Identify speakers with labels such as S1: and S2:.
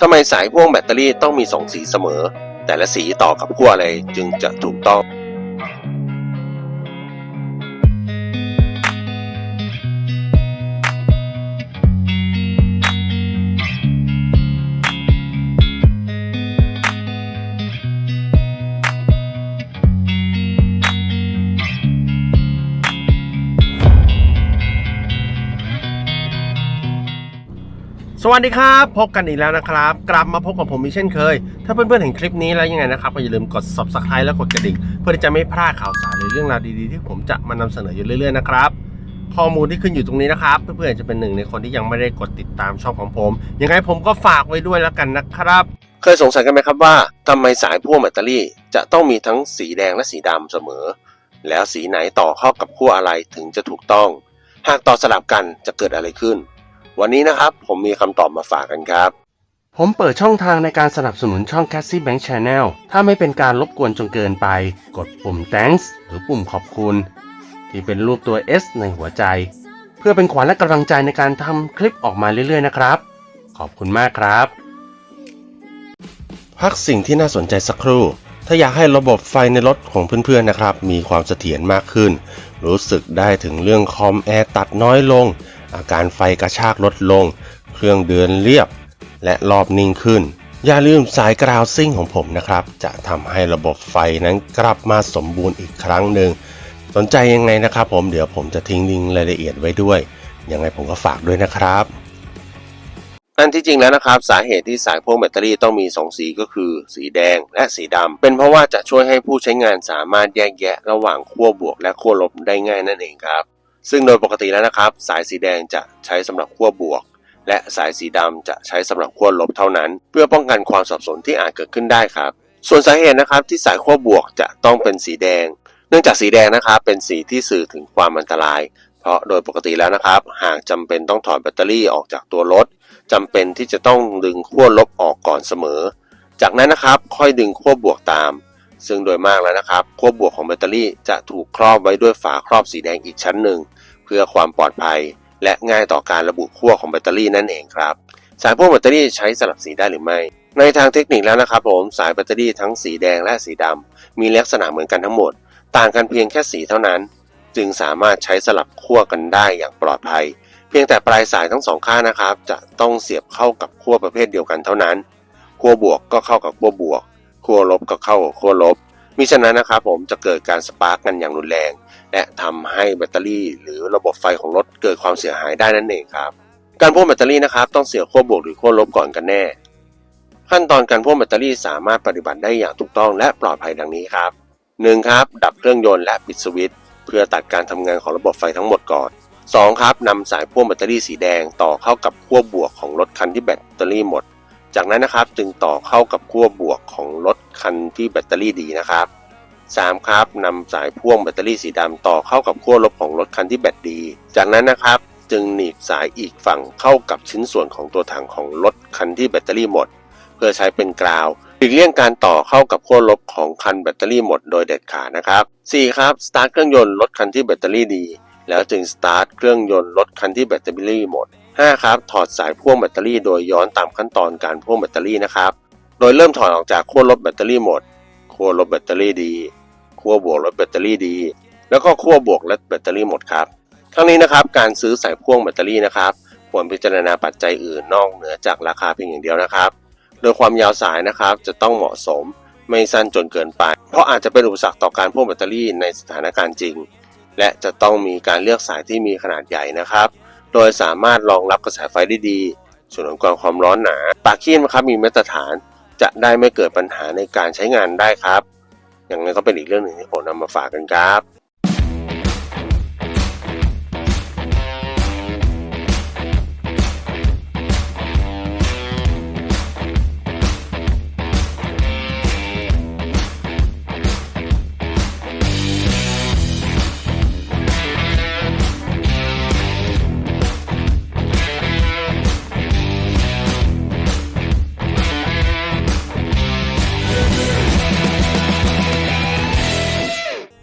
S1: ทำไมสายพ่วงแบตเตอรี่ต้องมีสองสีเสมอ แต่ละสีต่อกับขั้วอะไรจึงจะถูกต้อง
S2: สวัสดีครับ พบกันอีกแล้วนะครับ กลับมาพบกับผมอีกเช่นเคย ถ้าเพื่อนๆเห็นคลิปนี้แล้วยังไงนะครับก็อย่าลืมกด subscribe และกดกระดิ่ง เพื่อที่จะไม่พลาดข่าวสารหรือเรื่องราวดีๆที่ผมจะมานำเสนออยู่เรื่อยๆนะครับข้อมูลที่ขึ้นอยู่ตรงนี้นะครับ เพื่อนๆจะเป็นหนึ่งในคนที่ยังไม่ได้กดติดตามช่องของผมยังไงผมก็ฝากไว้ด้วยแล้วกันนะครับ
S1: เคยสงสัยกันไหมครับว่าทำไมสายพ่วงแบตเตอรี่ จะต้องมีทั้งสีแดงและสีดำเสมอ แล้วสีไหนต่อเข้ากับขั้วอะไรถึงจะถูกต้อง หากต่อสลับกันจะเกิดอะไรขึ้น วันนี้นะครับผมมีคำตอบมาฝากกันครับ
S3: ผมเปิดช่องทางในการสนับสนุนช่อง Cassie Bank Channel ถ้าไม่เป็นการรบกวนจนเกินไป กดปุ่ม thanks หรือปุ่มขอบคุณ ที่เป็นรูปตัว S ในหัวใจ เพื่อเป็นขวัญและกำลังใจในการทำคลิปออกมาเรื่อยๆนะครับ ขอบคุณมากครับ
S1: พักสิ่งที่น่าสนใจสักครู่ถ้าอยากให้ระบบไฟในรถของเพื่อนๆนะครับ มีความเสถียรมากขึ้น รู้สึกได้ถึงเรื่องคอมแอร์ตัดน้อยลง อาการไฟกระชากลดลง เครื่องเดินเรียบ และรอบนิ่งขึ้น อย่าลืมสายกราวซิ่งของผมนะครับ จะทำให้ระบบไฟนั้นกลับมาสมบูรณ์อีกครั้งหนึ่ง สนใจยังไงนะครับผมเดี๋ยวผมจะทิ้งลิงก์รายละเอียดไว้ด้วย ยังไงผมก็ฝากด้วยนะครับอันที่จริงแล้วนะครับสาเหตุที่สายพ่วงแบตเตอรี่ต้องมี 2 สีก็คือ สีแดงและสีดำเป็นเพราะว่าจะช่วยให้ผู้ใช้งานสามารถแยกแยะระหว่างขั้วบวกและขั้วลบได้ง่ายนั่นเองครับ ซึ่งโดยปกติแล้วนะครับ สายสีแดงจะใช้สำหรับขั้วบวก และสายสีดำจะใช้สำหรับขั้วลบเท่านั้น เพื่อป้องกันความสับสนที่อาจเกิดขึ้นได้ครับ ส่วนสาเหตุนะครับที่สายขั้วบวกจะต้องเป็นสีแดง เนื่องจากสีแดงนะครับเป็นสีที่สื่อถึงความอันตราย เพราะโดยปกติแล้วนะครับ หากจำเป็นต้องถอดแบตเตอรี่ออกจากตัวรถจำเป็นที่จะต้องดึงขั้วลบออกก่อนเสมอ จากนั้นนะครับค่อยดึงขั้วบวกตาม ซึ่งโดยมากแล้วนะครับขั้วบวกของแบตเตอรี่จะถูกครอบไว้ด้วยฝาครอบสีแดงอีกชั้นหนึ่ง เพื่อความปลอดภัย และง่ายต่อการระบุขั้วของแบตเตอรี่นั่นเองครับสายพ่วงแบตเตอรี่ใช้สลับสีได้หรือไม่ ในทางเทคนิคแล้วนะครับผมสายแบตเตอรี่ทั้งสีแดงและสีดำมีลักษณะเหมือนกันทั้งหมด ต่างกันเพียงแค่สีเท่านั้น จึงสามารถใช้สลับขั้วกันได้อย่างปลอดภัย เพียงแต่ปลายสายทั้งสองข้างนะครับ จะต้องเสียบเข้ากับขั้วประเภทเดียวกันเท่านั้นขั้วบวกก็เข้ากับขั้วบวก ขั้วลบก็เข้ากับขั้วลบมิฉะนั้นนะครับผมจะเกิดการสปาร์กกันอย่างรุนแรง และทำให้แบตเตอรี่ หรือระบบไฟของรถเกิดความเสียหายได้นั่นเองครับ การพ่วงแบตเตอรี่นะครับต้องเสียขั้วบวกหรือขั้วลบก่อนกันแน่ ขั้นตอนการพ่วงแบตเตอรี่สามารถปฏิบัติได้อย่างถูกต้องและปลอดภัยดังนี้ครับ 1. ครับดับเครื่องยนต์และปิดสวิตช์เพื่อตัดการทำงานของระบบไฟทั้งหมดก่อน 2. ครับนำสายพ่วงแบตเตอรี่สีแดงต่อเข้ากับขั้วบวกของรถคันที่แบตเตอรี่หมด จากนั้นนะครับจึงต่อเข้ากับขั้วบวกของรถคันที่แบตเตอรี่ดีนะครับ 3. ครับนำสายพ่วงแบตเตอรี่สีดำต่อเข้ากับขั้วลบของรถคันที่แบตดี จากนั้นนะครับจึงหนีบสายอีกฝั่งเข้ากับชิ้นส่วนของตัวถังของรถคันที่แบตเตอรี่หมด เพื่อใช้เป็นกราวหลีกเลี่ยงการต่อเข้ากับขั้วลบของคันแบตเตอรี่หมดโดยเด็ดขาดนะครับ 4. ครับสตาร์ทเครื่องยนต์รถคันที่แบตเตอรี่ดี แล้วจึงสตาร์ทเครื่องยนต์รถคันที่แบตเตอรี่หมด 5. ครับถอดสายพ่วงแบตเตอรี่โดยย้อนตามขั้นตอนการพ่วงแบตเตอรี่นะครับ โดยเริ่มถอดออกจากขั้วลบแบตเตอรี่หมดขั้วลบแบตเตอรี่ดีขั้วบวกลดแบตเตอรี่ดี แล้วก็ขั้วบวกลดแบตเตอรี่หมดครับ ทั้งนี้นะครับการซื้อสายพ่วงแบตเตอรี่นะครับควรพิจารณาปัจจัยอื่นนอกเหนือจากราคาเพียงอย่างเดียวนะครับ โดยความยาวสายนะครับจะต้องเหมาะสมไม่สั้นจนเกินไป เพราะอาจจะเป็นอุปสรรคต่อการพ่วงแบตเตอรี่ในสถานการณ์จริง และจะต้องมีการเลือกสายที่มีขนาดใหญ่นะครับ โดยสามารถรองรับกระแสไฟได้ดี ส่วนของกรความร้อนหนา ปากขี้นะครับมีมาตรฐานจะได้ไม่เกิดปัญหาในการใช้งานได้ครับ อย่างนั้นก็เป็นอีกเรื่องหนึ่งที่ผมนำมาฝากกันครับ